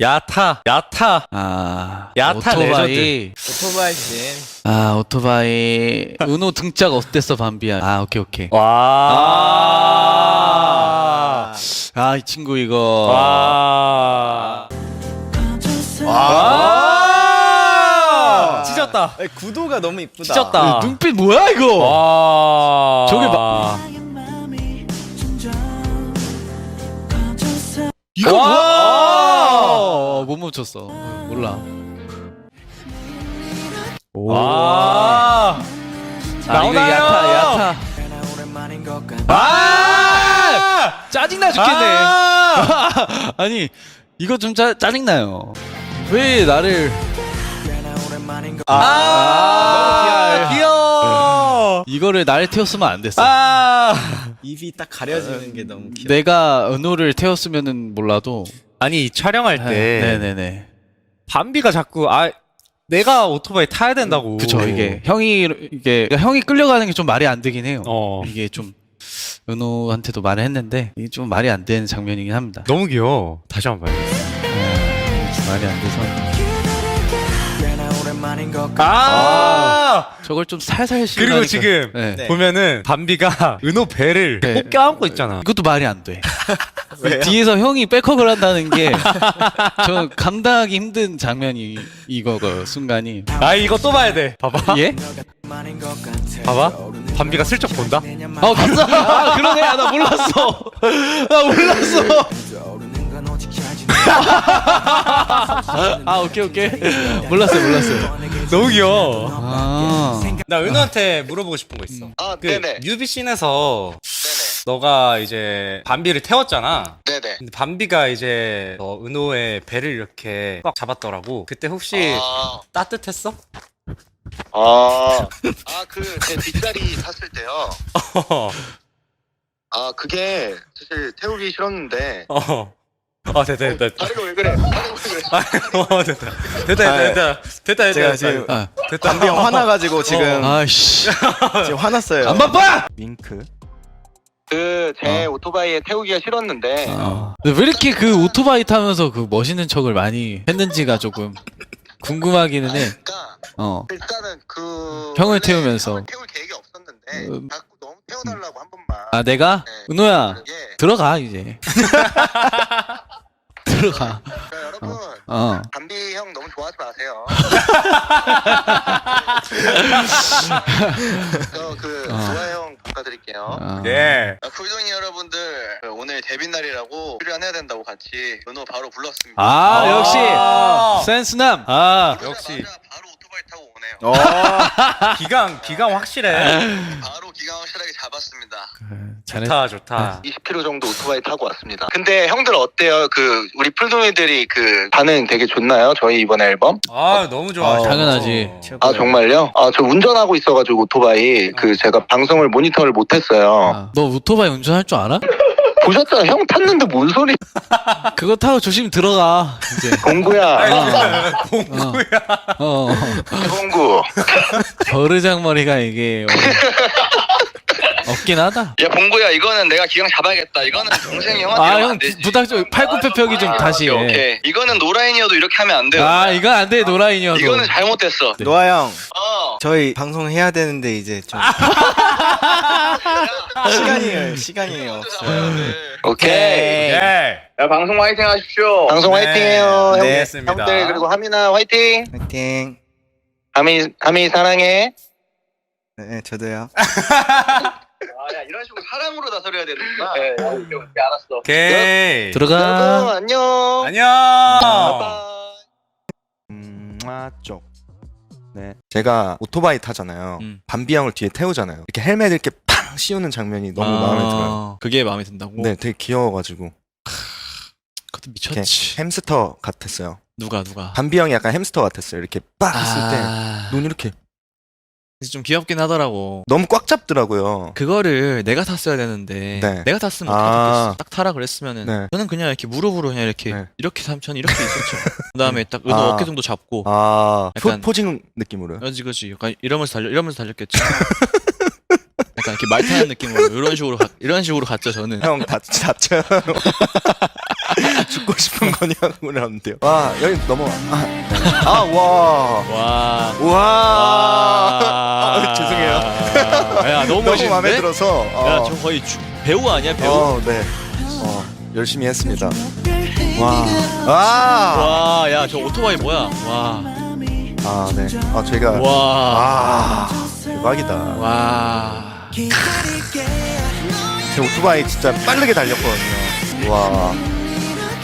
야타, 야타. 아 야타 오토바이 오토바이 진. 아 오토바이 은호 등짝 어땠어 밤비야 아 오케이 오케이 와. 아 이 친구 이거 와. 와. 찢었다. 아니, 구도가 너무 이쁘다. 찢었다. 그 눈빛 뭐야 이거 와. 저게 막- 이거 와! 뭐야 못 멈췄어 몰라 와. 아 이거 나오나요? 야타 야타 아! 짜증나 죽겠네 아! 아니 이거 좀 짜, 짜증나요 왜 나를 아! 너무 귀여워. 이거를 나를 태웠으면 안 됐어 아! 입이 딱 가려지는 게 너무 귀여워. 내가 은호를 태웠으면은 몰라도 아니 촬영할 때 네네네 밤비가 자꾸 아 내가 오토바이 타야 된다고. 그쵸 이게 형이 이게 그러니까 형이 끌려가는 게 좀 말이 안 되긴 해요 어. 이게 좀 은호한테도 말을 했는데 이게 좀 말이 안 되는 장면이긴 합니다 너무 귀여워. 다시 한번 봐야겠어. 네, 말이 안 돼서 아! 저걸 좀 살살 그리고 씹으니까- 지금 네. 네. 보면은 밤비가 은호 배를 네. 꼭 껴안고 있잖아. 이것도 말이 안 돼. 왜요? 뒤에서 형이 백허그를 한다는 게 저 감당하기 힘든 장면이 이거가 순간이 아 이거 또 봐야 돼. 봐봐. 예? 봐봐. 밤비가 슬쩍 본다. 어 봤어? 아 그러네 아, 나 몰랐어 나 몰랐어 아 오케이 오케이 몰랐어요 몰랐어요 너무 귀여워. 아 나 은호한테 물어보고 싶은 거 있어. 아, 그 네네. 뮤비씬에서 네네. 너가 이제 밤비를 태웠잖아. 네네. 근데 밤비가 이제 어, 은호의 배를 이렇게 꽉 잡았더라고. 그때 혹시 아, 따뜻했어? 아, 아, 그, 제 뒷다리 탔을 때요. 아, 그게 사실 태우기 싫었는데. 어. 아 됐다 됐다 됐다. 다리가 왜 그래? 다리가 왜 그래? 어 됐다 됐다 됐다 됐다 됐다 제가 됐다 지금 아, 됐다 담비 형 화나가지고 지금 아이씨 지금 화났어요. 안 바빠 윙크. 그, 제 어. 오토바이에 태우기가 싫었는데. 어. 근데 왜 이렇게 그 오토바이 타면서 그 멋있는 척을 많이 했는지가 조금 궁금하기는 해. 그러니까, 어. 일단은 그. 형을 원래 태우면서. 형을 태울 계획이 없었는데. 음. 자꾸 너무 태워달라고 한 번만. 아 내가 네, 은호야 예. 들어가 이제. 들어가. 그러니까 여러분. 어. 담비 형 너무 좋아하지 마세요. 저그 어. 좋아요 바꿔드릴게요. 어. 예 아, 쿨동이 여러분들 그 오늘 데뷔 날이라고 출연해야 된다고 같이 은호 바로 불렀습니다. 아 역시 아. 센스남. 아 역시. 바로. 어. 기강 기강 확실해 바로 기강 확실하게 잡았습니다. 잘해. 좋다 좋다 20km 정도 오토바이 타고 왔습니다. 근데 형들 어때요? 그 우리 풀동이들이 그 반응 되게 좋나요? 저희 이번 앨범? 아 너무 좋아 아, 당연하지. 아 정말요? 아 저 운전하고 있어가지고 오토바이 그 제가 방송을 모니터를 못했어요. 아, 너 오토바이 운전할 줄 알아? 보셨잖아 형 탔는데 뭔 소리? 그거 타고 조심 들어가 이제. 공구야. 공구야 어. 어. 공구. 버르장머리가 이게 어, 없긴 하다. 야 봉구야 이거는 내가 기강 잡아야겠다. 이거는 동생이 형한테 아 이러면 형 안 되지. 부탁 좀 팔굽혀펴기 좀 아, 다시 오케이, 해. 오케이. 이거는 노라인이어도 이렇게 하면 안 돼요. 아 이건 안 돼 노라인이어도. 이거는 잘못됐어. 노아 형, 어. 저희 방송 해야 되는데 이제 좀 시간이 시간이 없어요. 오케이. 예 야, 방송 화이팅 하십시오. 방송 네, 화이팅해요. 형, 알겠습니다. 형들 그리고 하민아 화이팅. 파이팅. 하민 하민 사랑해. 네, 저도요. 아, 야, 이런 식으로 사람으로 나서려야 되는구나. 네, 오케이, 오케이, 알았어. 오케이 들어가. 여러분 안녕. 안녕 바이바이. 음, 아, 쪽. 네. 제가 오토바이 타잖아요. 음. 밤비 형을 뒤에 태우잖아요. 이렇게 헬멧 이렇게 팡 씌우는 장면이 너무 마음에 들어요. 아, 그게 마음에 든다고? 네, 되게 귀여워가지고 그것도 미쳤지. 햄스터 같았어요. 누가 누가? 밤비 형이 약간 햄스터 같았어요. 이렇게 빡 했을 때 아... 눈 이렇게 좀 귀엽긴 하더라고. 너무 꽉 잡더라고요. 그거를 내가 탔어야 되는데 네. 내가 탔으면 아. 어떻게 탔겠어? 딱 타라 그랬으면은 네. 저는 그냥 이렇게 무릎으로 그냥 이렇게 네. 이렇게 삼천 이렇게 있었죠. 그다음에 딱 은호 아. 어깨 정도 잡고 아 포, 약간- 포 징 느낌으로요. 그지 그지 약간 이러면서 달려 이러면서 달렸겠지. 약간 이렇게 말 타는 느낌으로 이런 식으로 가, 이런 식으로 갔죠 저는. 형 다, 다쳐요. 죽고 싶은 거냐고 그러는데요. 와 여기 넘어와. 아, 네. 아 와. 와. 와. 아, 죄송해요. 야 너무 너무 멋있는데? 마음에 들어서. 어. 야, 저 거의 주- 배우 아니야 배우? 어, 네. 어, 열심히 했습니다. 와. 아. 와, 야, 저 오토바이 뭐야? 와, 아, 네. 아, 제가 와, 아, 대박이다. 와. 제 오토바이 진짜 빠르게 달렸거든요. 와.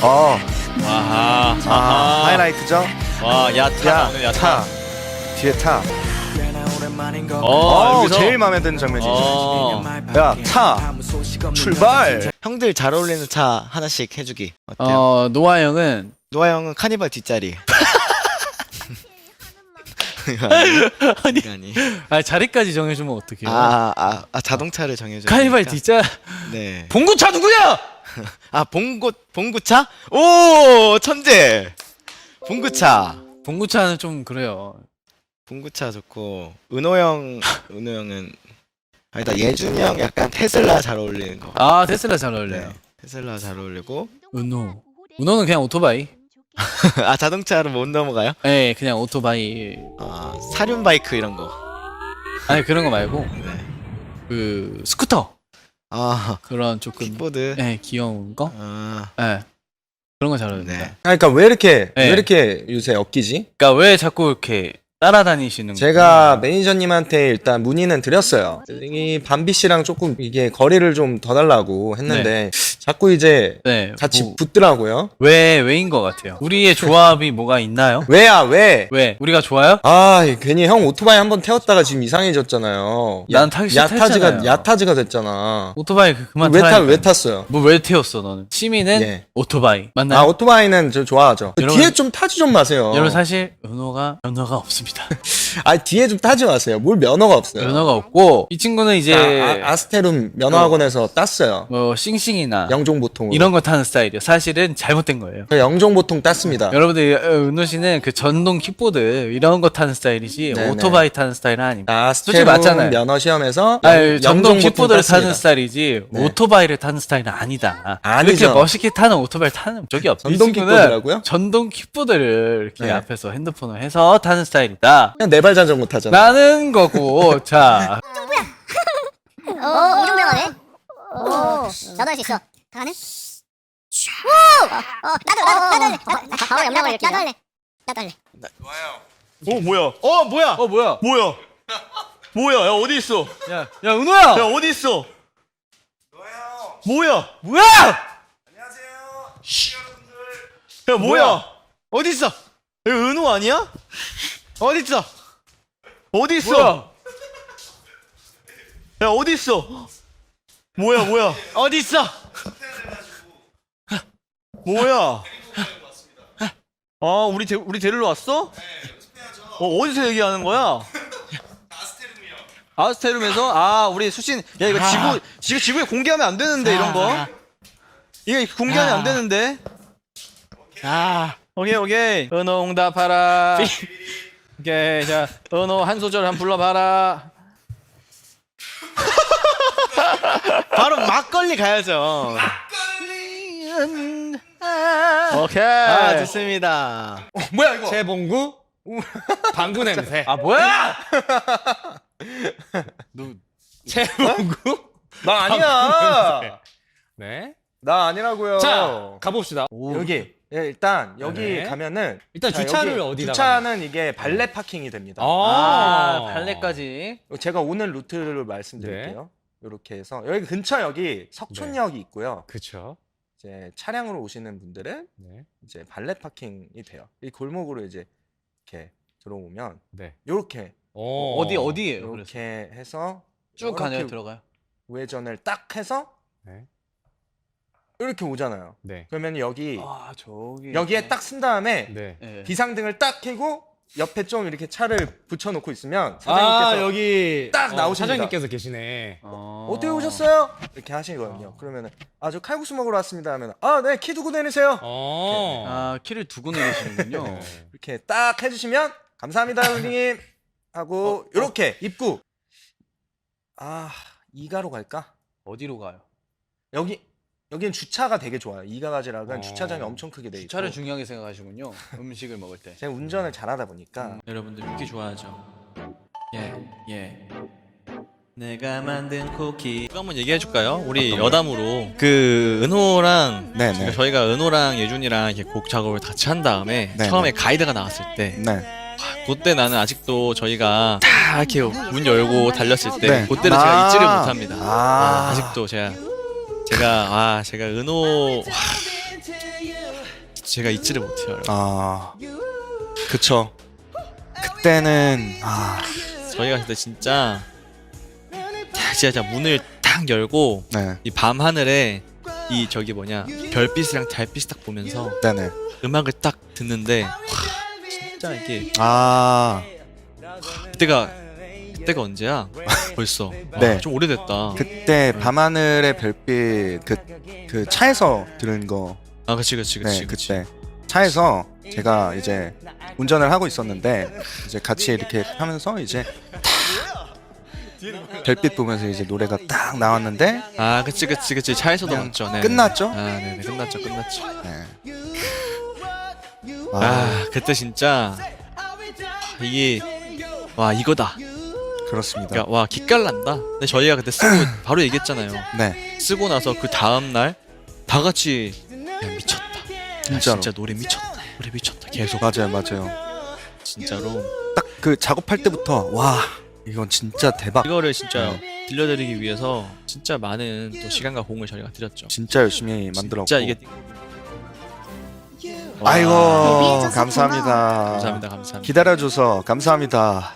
어, 와하, 아, 아하. 하이라이트죠? 와, 야, 타, 야, 오늘 야, 타. 뒤에 타. 어, 어, 여기서 제일 마음에 드는 장면이죠. 어, 야, 타. 출발. 형들 잘 어울리는 차 하나씩 해주기 어때요? 어 노아 형은 노아 형은 카니발 뒷자리 아니 아니 아 자리까지 정해주면 어떡해요? 아, 아, 아 자동차를 정해줘 카니발 뒷자 네. 봉구차 누구야? 아 봉구 봉구차? 오 천재 봉구차 봉구차는 좀 그래요. 봉구차 좋고 은호 형 은호 형은 아니다 예준이 형 약간 테슬라 잘 어울리는 거 아 테슬라 잘 어울려요. 네. 테슬라 잘 어울리고 은호. 은호는 그냥 오토바이. 아 자동차로 못 넘어가요? 예, 그냥 오토바이. 아 사륜 바이크 이런 거 아니 그런 거 말고 네. 그 스쿠터 아 그런 조금 킥보드 예 귀여운 거. 아 예. 그런 거 잘 어울린다. 네. 아, 그러니까 왜 이렇게 네. 왜 이렇게 요새 엮이지? 그러니까 왜 자꾸 이렇게 따라다니시는 제가 매니저님한테 일단 문의는 드렸어요. 이 밤비 씨랑 조금 이게 거리를 좀 더 달라고 했는데 자꾸 이제 네, 같이 뭐, 붙더라고요. 왜 왜인 것 같아요. 우리의 조합이 뭐가 있나요? 왜야 왜? 왜 우리가 좋아요? 아 괜히 형 오토바이 한 번 태웠다가 지금 이상해졌잖아요. 난 타기 야타지가 싫다잖아요. 야타지가 됐잖아. 오토바이 그- 그만 왜 타. 왜 탔어요? 뭐왜 태웠어 너는? 취미는 예. 오토바이 맞나요? 아 오토바이는 저 좋아하죠. 여러분- 뒤에 좀 타지 좀 마세요. 여러분 사실 면허가 면허가 없습니다. 아 뒤에 좀 타지 마세요. 뭘 면허가 없어요. 면허가 없고 이 친구는 이제 아, 아, 스테룸 면허학원에서 땄어요. 뭐 싱싱이나 영종보통으로. 이런 거 타는 스타일이요. 사실은 잘못된 거예요. 저 영종보통 땄습니다. 여러분들 어, 은호 씨는 그 전동 킥보드 이런 거 타는 스타일이지 네네. 오토바이 타는 스타일은 아닙니다. 아, 솔직히 스테룸 맞잖아요. 면허 시험에서 아, 영- 전동 영종보통 킥보드를 땄습니다. 타는 스타일이지 네. 오토바이를 타는 스타일은 아니다. 아니죠. 이렇게 멋있게 타는 오토바이를 타는 적이 없어. 전동 이 친구는 킥보드라고요? 전동 킥보드를 이렇게 네. 앞에서 핸드폰을 해서 타는 스타일이다. 그냥 네발 자전거 타잖아. 라는 거고 자 어, 엄청 명하네. 오, 나도 할 수 있어. 가능? 오! 어, 나도, 나도, 나도 할래. 나- 나 바로 염락을 이렇게. 나도 할래. 나도 할래. 어 뭐야? 어 뭐야? 어 뭐야? 뭐야? 뭐야? 야 어디 있어? 야, 야 은호야. 야 어디 있어? 뭐야? 뭐야? 야 뭐야? 어디 있어? 야 은호 아니야? 어디 있어? 어디 있어? 야 어디 있어? 뭐야 뭐야? 어디 있어? 뭐야? 아 우리 데, 우리 데리러 왔어? 어 어디서 얘기하는 거야? 아스테룸에서 아 우리 수신 야 이거 지구 지구 지구에 공개하면 안 되는데 이런 거 이거 공개하면 안 되는데 아, 오케이 오케이 은호 응답하라 오케이 자 은호 한 소절 한 불러봐라 바로 막걸리 가야죠 오케이 아 좋습니다 뭐야 이거? 재봉구? 방구 냄새. 아 뭐야? 재봉구? 나 아니야. 네. 나 아니라고요. 자 가봅시다. 여기 예, 일단 여기 네. 가면은 일단 자, 주차를 여기 어디다가? 주차는 이게 발레 파킹이 됩니다. 아, 발레까지. 제가 오늘 루트를 말씀드릴게요. 이렇게 해서 여기 근처 여기 석촌역이 있고요. 그쵸. 이제 차량으로 오시는 분들은 네. 이제 발레 파킹이 돼요. 이 골목으로 이제 이렇게 들어오면 네. 이렇게 어. 어디 어디예요? 그래서 이렇게 해서 쭉 가네요. 들어가요. 우회전을 딱 해서 네. 이렇게 오잖아요. 네. 그러면 여기 아 저기 여기에 딱 쓴 다음에 네. 예. 비상등을 딱 켜고 옆에 좀 이렇게 차를 붙여놓고 있으면 아 사장님께서 여기 딱 어, 나오십니다. 사장님께서 계시네. 어... 어떻게 오셨어요? 이렇게 하시거든요. 그러면은 아 저 칼국수 먹으러 왔습니다 하면 아 네 키 두고 내리세요. 어. 아 키를 두고 내리시는군요. 네. 이렇게 딱 해주시면 감사합니다 형님 하고 이렇게 입구 아 이가로 갈까? 어디로 가요? 여기 여기는 주차가 되게 좋아요. 이가가지락은 어. 주차장이 엄청 크게 돼 있고 주차를 중요하게 생각하시군요. 음식을 먹을 때. 제가 운전을 잘하다 보니까 음, 여러분들 쿠키 좋아하죠? 예, 예. 내가 만든 쿠키. 이거 한번 얘기해 줄까요? 우리 여담으로 그 은호랑 네네. 그러니까 저희가 은호랑 예준이랑 이렇게 곡 작업을 같이 한 다음에 네네. 처음에 가이드가 나왔을 때 네. 그때 나는 아직도 저희가 다 이렇게 문 열고 달렸을 때 네. 그때를 아. 제가 잊지를 못합니다. 아. 아, 아직도 제가 제가 아 제가 은호 와, 제가 잊지를 못해요. 여러분. 아 그쵸. 그때는 아 저희가 그때 진짜 진짜 문을 딱 열고 네. 이 밤 하늘에 이 저기 뭐냐 별빛이랑 달빛 딱 보면서 네네. 음악을 딱 듣는데 와, 진짜 이게 아 그때가 그때가 언제야? 벌써 와, 네. 좀 오래됐다. 그때 밤하늘의 별빛 그, 그 차에서 들은 거 아 그치 그치 그치 네, 그치. 그때 차에서 제가 이제 운전을 하고 있었는데 이제 같이 이렇게 하면서 이제 탁 별빛 보면서 이제 노래가 딱 나왔는데 아 그치 그치 그치 차에서도 그냥 맞죠. 네. 끝났죠? 아 네네 끝났죠 끝났죠. 네. 아, 아, 그때 진짜 이게 와 이거다. 그렇습니다. 그러니까 와 기깔난다. 근데 저희가 그때 쓰고 바로 얘기했잖아요. 네, 쓰고 나서 그 다음 날 다 같이 야 미쳤다. 야, 진짜로. 진짜 노래 미쳤다. 노래 미쳤다. 계속 맞아요, 맞아요. 진짜로 딱 그 작업할 때부터 와 이건 진짜 대박. 이거를 진짜 들려드리기 위해서 진짜 많은 또 시간과 공을 저희가 들였죠. 진짜 열심히 만들었고. 진짜 이게 아이고 데뷔해줘서 감사합니다. 감사합니다 감사합니다. 기다려줘서 감사합니다.